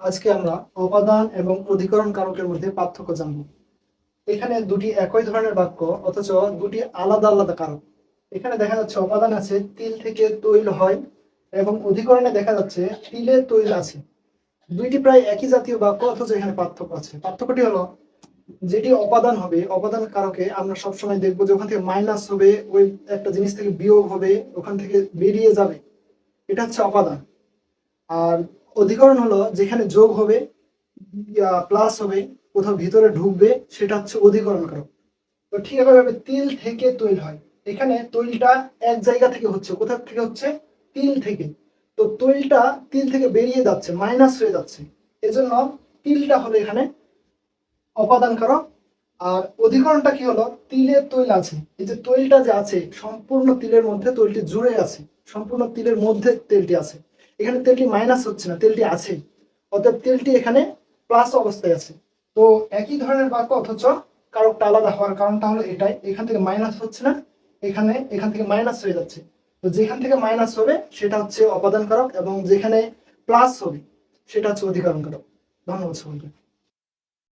আজকে আমরা অপাদান এবং অধিকরণ কারকের মধ্যে পার্থক্য জানব। এখানে দুটি একই ধরনের বাক্য, অথচ দুটি আলাদা আলাদা কারক। এখানে দেখা যাচ্ছে অপাদান আছে, তিল থেকে তৈল হয় এবং অধিকরণে দেখা যাচ্ছে তিলে তৈল আছে। দুইটি প্রায় একই জাতীয় বাক্য, অথচ এখানে পার্থক্য আছে। পার্থক্যটি হলো, যেটি অপাদান হবে অপাদান কারকে আমরা সবসময় দেখব যে ওখান থেকে মাইনাস হবে, ওই একটা জিনিস থেকে বিয়োগ হবে, ওখান থেকে বেরিয়ে যাবে। এটা হচ্ছে অপাদান আর অধিকরণ হলো যেখানে যোগ হবে প্লাস হবে, কোথাও ভিতরে ঢুকবে, সেটা হচ্ছে অধিকরণ কারক তো ঠিক একইভাবে তিল থেকে তৈল হয়। এখানে তৈলটা এক জায়গা থেকে হচ্ছে, কোথা থেকে হচ্ছে? তিল থেকে। তো তৈলটা তিল থেকে বেরিয়ে যাচ্ছে মাইনাস হয়ে যাচ্ছে। এজন্য তিলটা হলো এখানে অপাদান কারক আর অধিকরণটা কি হলো? তিলের তৈল আছে। এই যে তৈলটা যে আছে, সম্পূর্ণ তিলের মধ্যে তৈলটি জুড়ে আছে। সম্পূর্ণ তিলের মধ্যে তেলটি আছে। এখানে তেলটি মাইনাস হচ্ছে না, তেলটি আছে। অর্থাৎ তেলটি এখানে প্লাস অবস্থায় আছে। তো একই ধরনের বাক্য অথচ কারকটা আলাদা হওয়ার কারণটা হলো এটাই। এখান থেকে মাইনাস হচ্ছে না, এখানে, এখান থেকে মাইনাস হয়ে যাচ্ছে। তো যেখান থেকে মাইনাস হবে, সেটা হচ্ছে অপাদান কারক এবং যেখানে প্লাস হবে, সেটা হচ্ছে অধিকারণ কারক ধন্যবাদ সকলকে।